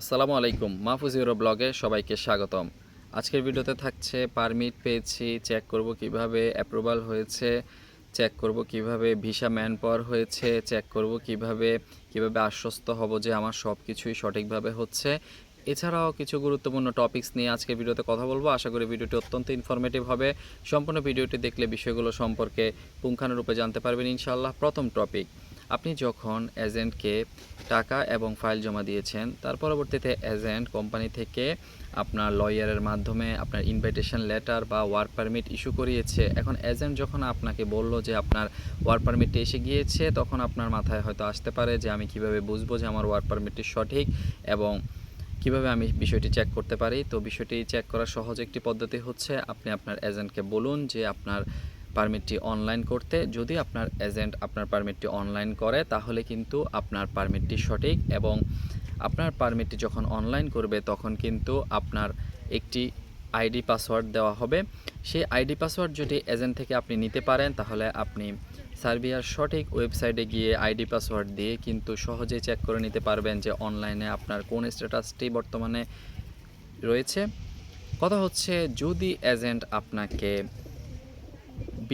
আসসালামু আলাইকুম, মাহফুজ ইউরো ব্লগে সবাইকে স্বাগতম। আজকের ভিডিওতে থাকছে পারমিট পেয়েছি, চেক করব কীভাবে অ্যাপ্রুভাল হয়েছে, চেক করব কীভাবে ভিসা ম্যান পাওয়ার হয়েছে, চেক করব কীভাবে কীভাবে আশ্বস্ত হব যে আমার সব কিছুই সঠিকভাবে হচ্ছে। এছাড়াও কিছু গুরুত্বপূর্ণ টপিকস নিয়ে আজকে ভিডিওতে কথা বলব। আশা করি ভিডিওটি অত্যন্ত ইনফরমেটিভ হবে। সম্পূর্ণ ভিডিওটি দেখলে বিষয়গুলো সম্পর্কে পুঙ্খানুরূপে জানতে পারবেন ইনশাআল্লাহ। প্রথম টপিক আপনি যখন এজেন্টকে টাকা এবং ফাইল জমা দিয়েছেন, তার পরবর্তীতে এজেন্ট কোম্পানি থেকে আপনার লয়ারের মাধ্যমে আপনার ইনভাইটেশন লেটার বা ওয়ার্ক পারমিট ইস্যু করিয়েছে। এখন এজেন্ট যখন আপনাকে বলল যে আপনার ওয়ার্ক পারমিটটি এসে গিয়েছে, তখন আপনার মাথায় হয়তো আসতে পারে যে আমি কীভাবে বুঝব যে আমার ওয়ার্ক পারমিটটি সঠিক এবং কীভাবে আমি বিষয়টি চেক করতে পারি। তো বিষয়টি চেক করার সহজ একটি পদ্ধতি হচ্ছে, আপনি আপনার এজেন্টকে বলুন যে আপনার পারমিটটি অনলাইন করতে, যদি আপনার এজেন্ট আপনার পারমিটটি অনলাইন করে, তাহলে কিন্তু আপনার পারমিটটি সঠিক এবং আপনার পারমিটটি যখন অনলাইন করবে, তখন কিন্তু আপনার একটি আইডি পাসওয়ার্ড দেওয়া হবে। সেই আইডি পাসওয়ার্ড যদি এজেন্ট থেকে আপনি নিতে পারেন, তাহলে আপনি সার্বিয়ার সঠিক ওয়েবসাইটে গিয়ে আইডি পাসওয়ার্ড দিয়ে কিন্তু সহজেই চেক করে নিতে পারবেন যে অনলাইনে আপনার কোন স্ট্যাটাসটি বর্তমানে রয়েছে। কথা হচ্ছে, যদি এজেন্ট আপনাকে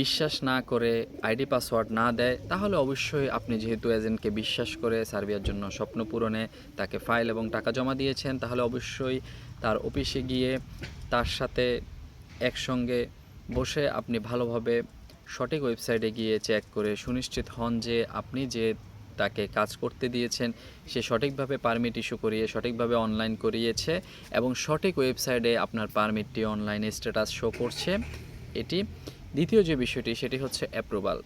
বিশ্বাস না করে আইডি পাসওয়ার্ড না দেয়, তাহলে অবশ্যই আপনি যেহেতু এজেন্টকে বিশ্বাস করে সার্বিয়ার জন্য স্বপ্ন পূরণে তাকে ফাইল এবং টাকা জমা দিয়েছেন, তাহলে অবশ্যই তার অফিসে গিয়ে তার সাথে একসঙ্গে বসে আপনি ভালোভাবে সঠিক ওয়েবসাইটে গিয়ে চেক করে সুনিশ্চিত হন যে আপনি যে তাকে কাজ করতে দিয়েছেন, সে সঠিকভাবে পারমিট ইস্যু করিয়ে, সঠিকভাবে অনলাইন করিয়েছে এবং সঠিক ওয়েবসাইটে আপনার পারমিটটি অনলাইনে স্ট্যাটাস শো করছে। এটি দ্বিতীয় যে বিষয়টি, সেটি হচ্ছে অ্যাপ্রুভাল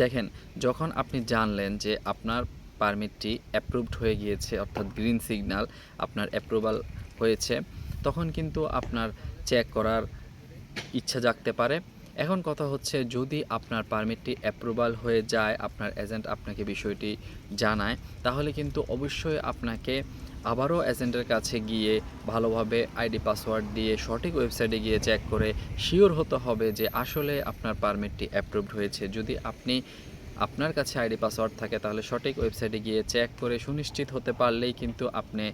দেখেন, যখন আপনি জানলেন যে আপনার পারমিটটি অ্যাপ্রুভড হয়ে গিয়েছে, অর্থাৎ গ্রিন সিগন্যাল আপনার অ্যাপ্রুভাল হয়েছে, তখন কিন্তু আপনার চেক করার ইচ্ছা জাগতে পারে। এখন কথা হচ্ছে যদি আপনার পারমিটটি অ্যাপ্রুভাল হয়ে যায়, আপনার এজেন্ট আপনাকে বিষয়টি জানায়, তাহলে কিন্তু অবশ্যই আপনাকে আবারও এজেন্টের কাছে গিয়ে ভালোভাবে আইডি পাসওয়ার্ড দিয়ে সঠিক ওয়েবসাইটে গিয়ে চেক করে শিওর হতে হবে যে আসলে আপনার পারমিটটি অ্যাপ্রুভড হয়েছে। যদি আপনি আপনার কাছে আইডি পাসওয়ার্ড থাকে, তাহলে সঠিক ওয়েবসাইটে গিয়ে চেক করে সুনিশ্চিত হতে পারলেই কিন্তু আপনি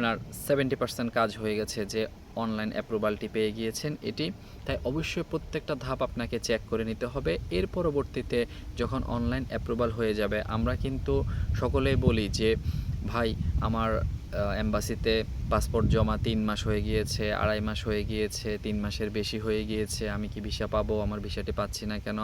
আপনার সেভেন্টি পার্সেন্ট কাজ হয়ে গেছে যে অনলাইন অ্যাপ্রুভালটি পেয়ে গিয়েছেন এটি। তাই অবশ্যই প্রত্যেকটা ধাপ আপনাকে চেক করে নিতে হবে। এর পরবর্তীতে যখন অনলাইন অ্যাপ্রুভাল হয়ে যাবে, আমরা কিন্তু সকলেই বলি যে, ভাই, আমার এম্বাসিতে পাসপোর্ট জমা তিন মাস হয়ে গিয়েছে, আড়াই মাস হয়ে গিয়েছে, তিন মাসের বেশি হয়ে গিয়েছে, আমি কি ভিসা পাবো? আমার ভিসাটি পাচ্ছি না কেন?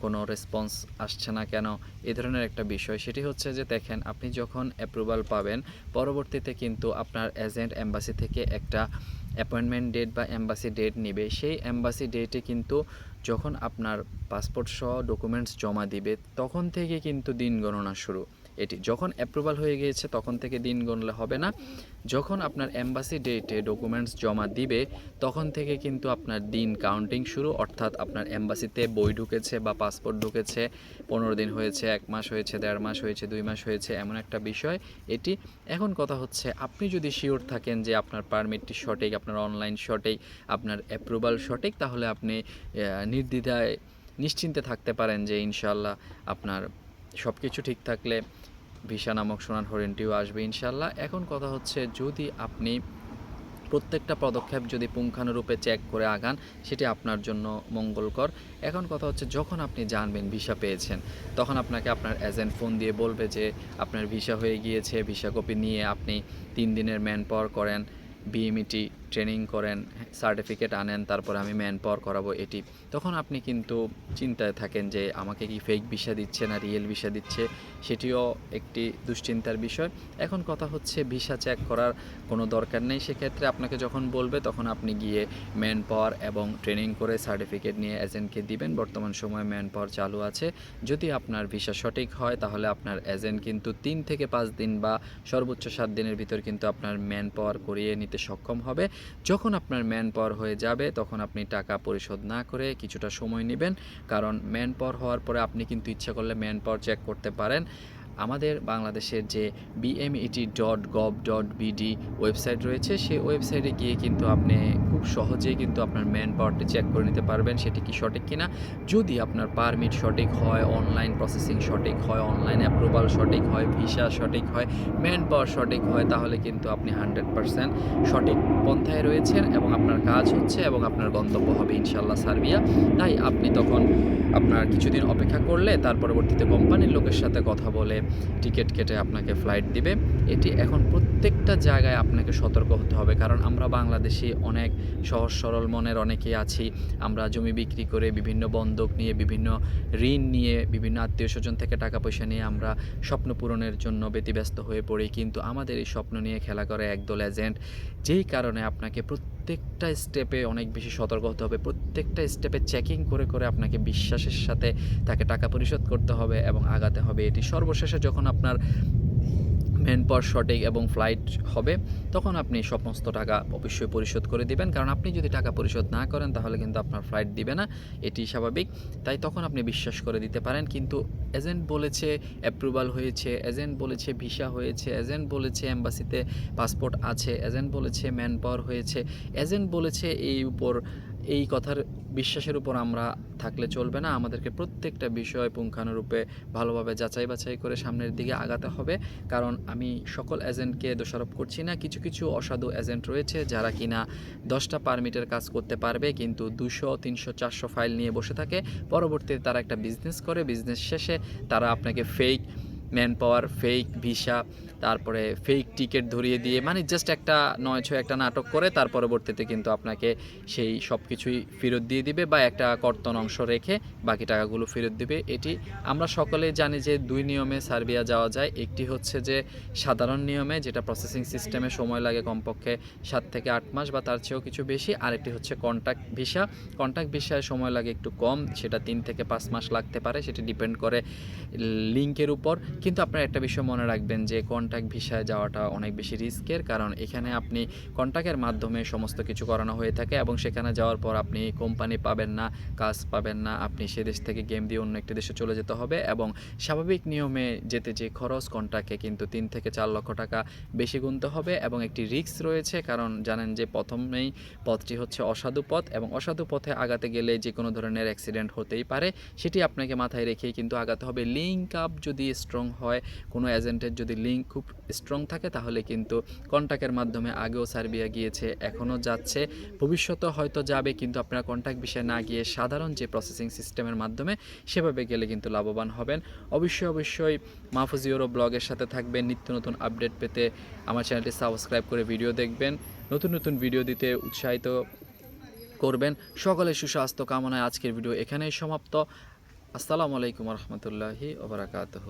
কোনো রেসপন্স আসছে না কেন? এ ধরনের একটা বিষয়। সেটি হচ্ছে যে দেখেন, আপনি যখন অ্যাপ্রুভাল পাবেন, পরবর্তীতে কিন্তু আপনার এজেন্ট অ্যাম্বাসি থেকে একটা অ্যাপয়েন্টমেন্ট ডেট বা অ্যাম্বাসি ডেট নেবে। সেই অ্যাম্বাসি ডেটে কিন্তু যখন আপনার পাসপোর্ট সহ ডকুমেন্টস জমা দিবে, তখন থেকে কিন্তু দিন গণনা শুরু। এটি যখন অ্যাপ্রুভাল হয়ে গিয়েছে, তখন থেকে দিন গণলে হবে না। যখন আপনার এম্বাসি ডেটে ডকুমেন্টস জমা দিবে, তখন থেকে কিন্তু আপনার দিন কাউন্টিং শুরু। অর্থাৎ আপনার এম্বাসিতে বই ঢুকেছে বা পাসপোর্ট ঢুকেছে, পনেরো দিন হয়েছে, এক মাস হয়েছে, দেড় মাস হয়েছে, দুই মাস হয়েছে, এমন একটা বিষয়। এটি এখন কথা হচ্ছে, আপনি যদি শিওর থাকেন যে আপনার পারমিটটি সঠিক, আপনার অনলাইন সঠিক, আপনার অ্যাপ্রুভাল সঠিক, তাহলে আপনি নির্দ্বিধায় নিশ্চিন্তে থাকতে পারেন যে ইনশাল্লাহ আপনার সব কিছু ঠিক থাকলে ভিসা নামক সোনার হরিণটিও আসবে ইনশাল্লাহ। এখন কথা হচ্ছে, যদি আপনি প্রত্যেকটা পদক্ষেপ যদি পুঙ্খানুরূপে চেক করে আগান, সেটি আপনার জন্য মঙ্গলকর। এখন কথা হচ্ছে, যখন আপনি জানবেন ভিসা পেয়েছেন, তখন আপনাকে আপনার এজেন্ট ফোন দিয়ে বলবে যে, আপনার ভিসা হয়ে গিয়েছে, ভিসা কপি নিয়ে আপনি তিন দিনের ম্যান পাওয়ার করেন বিএমইটি ট্রেনিং করেন সার্টিফিকেট আনেন, তারপরে আমি ম্যান পাওয়ার করাবো এটি। তখন আপনি কিন্তু চিন্তায় থাকেন যে আমাকে কি ফেক ভিসা দিচ্ছে না রিয়েল ভিসা দিচ্ছে, সেটিও একটি দুশ্চিন্তার বিষয়। এখন কথা হচ্ছে ভিসা চেক করার কোনো দরকার নেই। সেক্ষেত্রে আপনাকে যখন বলবে, তখন আপনি গিয়ে ম্যান পাওয়ার এবং ট্রেনিং করে সার্টিফিকেট নিয়ে এজেন্টকে দিবেন। বর্তমান সময়ে ম্যান পাওয়ার চালু আছে। যদি আপনার ভিসা সঠিক হয়, তাহলে আপনার এজেন্ট কিন্তু তিন থেকে পাঁচ দিন বা সর্বোচ্চ সাত দিনের ভিতর কিন্তু আপনার ম্যান পাওয়ার করিয়ে নিতে সক্ষম হবে। যখন আপনার ম্যান পাওয়ার হয়ে যাবে, তখন আপনি টাকা পরিশোধ না করে কিছুটা সময় নেবেন। কারণ ম্যান পাওয়ার হওয়ার পরে আপনি কিন্তু ইচ্ছা করলে ম্যান পাওয়ার চেক করতে পারেন। আমাদের বাংলাদেশের যে BMET dot gov dot BD website রয়েছে, সেই ওয়েবসাইটে গিয়ে কিন্তু আপনি খুব সহজেই কিন্তু আপনার ম্যান পাওয়ারটি চেক করে নিতে পারবেন সেটি কি সঠিক কিনা। যদি আপনার পারমিট সঠিক হয় অনলাইন প্রসেসিং সঠিক হয় অনলাইন অ্যাপ্রুভাল সঠিক হয় ভিসা সঠিক হয় ম্যান পাওয়ার সঠিক হয়, তাহলে কিন্তু আপনি হান্ড্রেড পারসেন্ট সঠিক পন্থায় রয়েছেন এবং আপনার কাজ হচ্ছে এবং আপনার গন্তব্য হবে ইনশাল্লাহ সার্বিয়া। তাই আপনি তখন আপনার কিছুদিন অপেক্ষা করলে তার পরবর্তীতে কোম্পানির লোকের সাথে কথা বলে টিকিট কেটে আপনাকে ফ্লাইট দিবে। এটি এখন প্রত্যেকটা জায়গায় আপনাকে সতর্ক হতে হবে, কারণ আমরা বাংলাদেশি অনেক সহজ সরল মনের অনেকেই আছি। আমরা জমি বিক্রি করে বিভিন্ন বন্ধক নিয়ে, বিভিন্ন ঋণ নিয়ে, বিভিন্ন আত্মীয় স্বজন থেকে টাকা পয়সা নিয়ে আমরা স্বপ্ন পূরণের জন্য ব্যতিব্যস্ত হয়ে পড়ি। কিন্তু আমাদের এই স্বপ্ন নিয়ে খেলা করে একদল এজেন্ট যেই কারণে আপনাকে প্রত্যেকটা স্টেপে অনেক বেশি সতর্ক হতে হবে। প্রত্যেকটা স্টেপে চেকিং করে করে আপনাকে বিশ্বাসের সাথে তাকে টাকা পরিশোধ করতে হবে এবং আগাতে হবে। এটি সর্বশেষে যখন আপনার ম্যান পাওয়ার সঠিক এবং ফ্লাইট হবে, তখন আপনি সমস্ত টাকা অবশ্যই পরিশোধ করে দিবেন। কারণ আপনি যদি টাকা পরিশোধ না করেন, তাহলে কিন্তু আপনার ফ্লাইট দিবে না। এটি স্বাভাবিক। তাই তখন আপনি বিশ্বাস করে দিতে পারেন। কিন্তু এজেন্ট বলেছে অ্যাপ্রুভাল হয়েছে এজেন্ট বলেছে ভিসা হয়েছে এজেন্ট বলেছে এম্বাসিতে পাসপোর্ট আছে এজেন্ট বলেছে ম্যান পাওয়ার হয়েছে এজেন্ট বলেছে এই উপর এই কথার বিশ্বাসের উপর আমরা থাকলে চলবে না। আমাদেরকে প্রত্যেকটা বিষয় পুঙ্খানুরূপে ভালোভাবে যাচাই বাছাই করে সামনের দিকে আগাতে হবে। কারণ আমি সকল এজেন্টকে দোষারোপ করছি না। কিছু কিছু অসাধু এজেন্ট রয়েছে যারা কিনা দশটা পারমিটের কাজ করতে পারবে কিন্তু দুশো, তিনশো, চারশো ফাইল নিয়ে বসে থাকে। পরবর্তীতে তারা একটা বিজনেস করে। বিজনেস শেষে তারা আপনাকে fake man power fake visa, তারপরে ফেক টিকিট ধরিয়ে দিয়ে মানে জাস্ট একটা নয় ছয় একটা নাটক করে, তার পরবর্তীতে কিন্তু আপনাকে সেই সব কিছুই ফেরত দিয়ে দিবে বা একটা কর্তন অংশ রেখে বাকি টাকাগুলো ফেরত দিবে। এটি আমরা সকলে জানি যে দুই নিয়মে সার্বিয়া যাওয়া যায়। একটি হচ্ছে যে সাধারণ নিয়মে, যেটা প্রসেসিং সিস্টেমে সময় লাগে কমপক্ষে সাত থেকে আট মাস বা তার চেয়েও কিছু বেশি। আরেকটি হচ্ছে কন্ট্যাক্ট ভিসা। কন্ট্যাক্ট ভিসায় সময় লাগে একটু কম, সেটা তিন থেকে পাঁচ মাস লাগতে পারে। সেটি ডিপেন্ড করে লিঙ্কের উপর। কিন্তু আপনারা একটা বিষয় মনে রাখবেন যে কন্ট্যাক্ট ভিসায় যাওয়াটা অনেক বেশি রিস্কের, কারণ এখানে আপনি কন্ট্যাক্টের মাধ্যমে সমস্ত কিছু করানো হয়ে থাকে এবং সেখানে যাওয়ার পর আপনি কোম্পানি পাবেন না, কাজ পাবেন না, আপনি সে দেশ থেকে গেম দিয়ে অন্য একটি দেশে চলে যেতে হবে এবং স্বাভাবিক নিয়মে যেতে যে খরচ কন্ট্রাক্টে কিন্তু তিন থেকে চার লক্ষ টাকা বেশি গুনতে হবে এবং একটি রিস্ক রয়েছে, কারণ জানেন যে প্রথমেই পথটি হচ্ছে অসাধু পথ এবং অসাধু পথে আগাতে গেলে যে কোনো ধরনের অ্যাক্সিডেন্ট হতেই পারে, সেটি আপনাকে মাথায় রেখেই কিন্তু আগাতে হবে। লিঙ্ক আপ যদি স্ট্রং হয়, কোনো এজেন্টের যদি লিঙ্ক খুব স্ট্রং থাকে, তাহলে কিন্তু কন্ট্যাক্টের মাধ্যমে আগেও সার্বিয়া গিয়েছে, এখনও যাচ্ছে। ভবিষ্যতে হয়তো যাবে, কিন্তু আপনারা কন্ট্যাক্ট বিষয়ে না গিয়ে সাধারণ যে প্রসেসিং সিস্টেমের মাধ্যমে সেভাবে গেলে কিন্তু লাভবান হবেন। অবশ্যই অবশ্যই মাহফুজ ব্লগের সাথে থাকবেন। নিত্য নতুন আপডেট পেতে আমার চ্যানেলটি সাবস্ক্রাইব করে ভিডিও দেখবেন। নতুন নতুন ভিডিও দিতে উৎসাহিত করবেন। সকলের সুস্বাস্থ্য কামনায় আজকের ভিডিও এখানেই সমাপ্ত। আসসালামু আলাইকুম রহমতুল্লাহি ওবরাকাতহ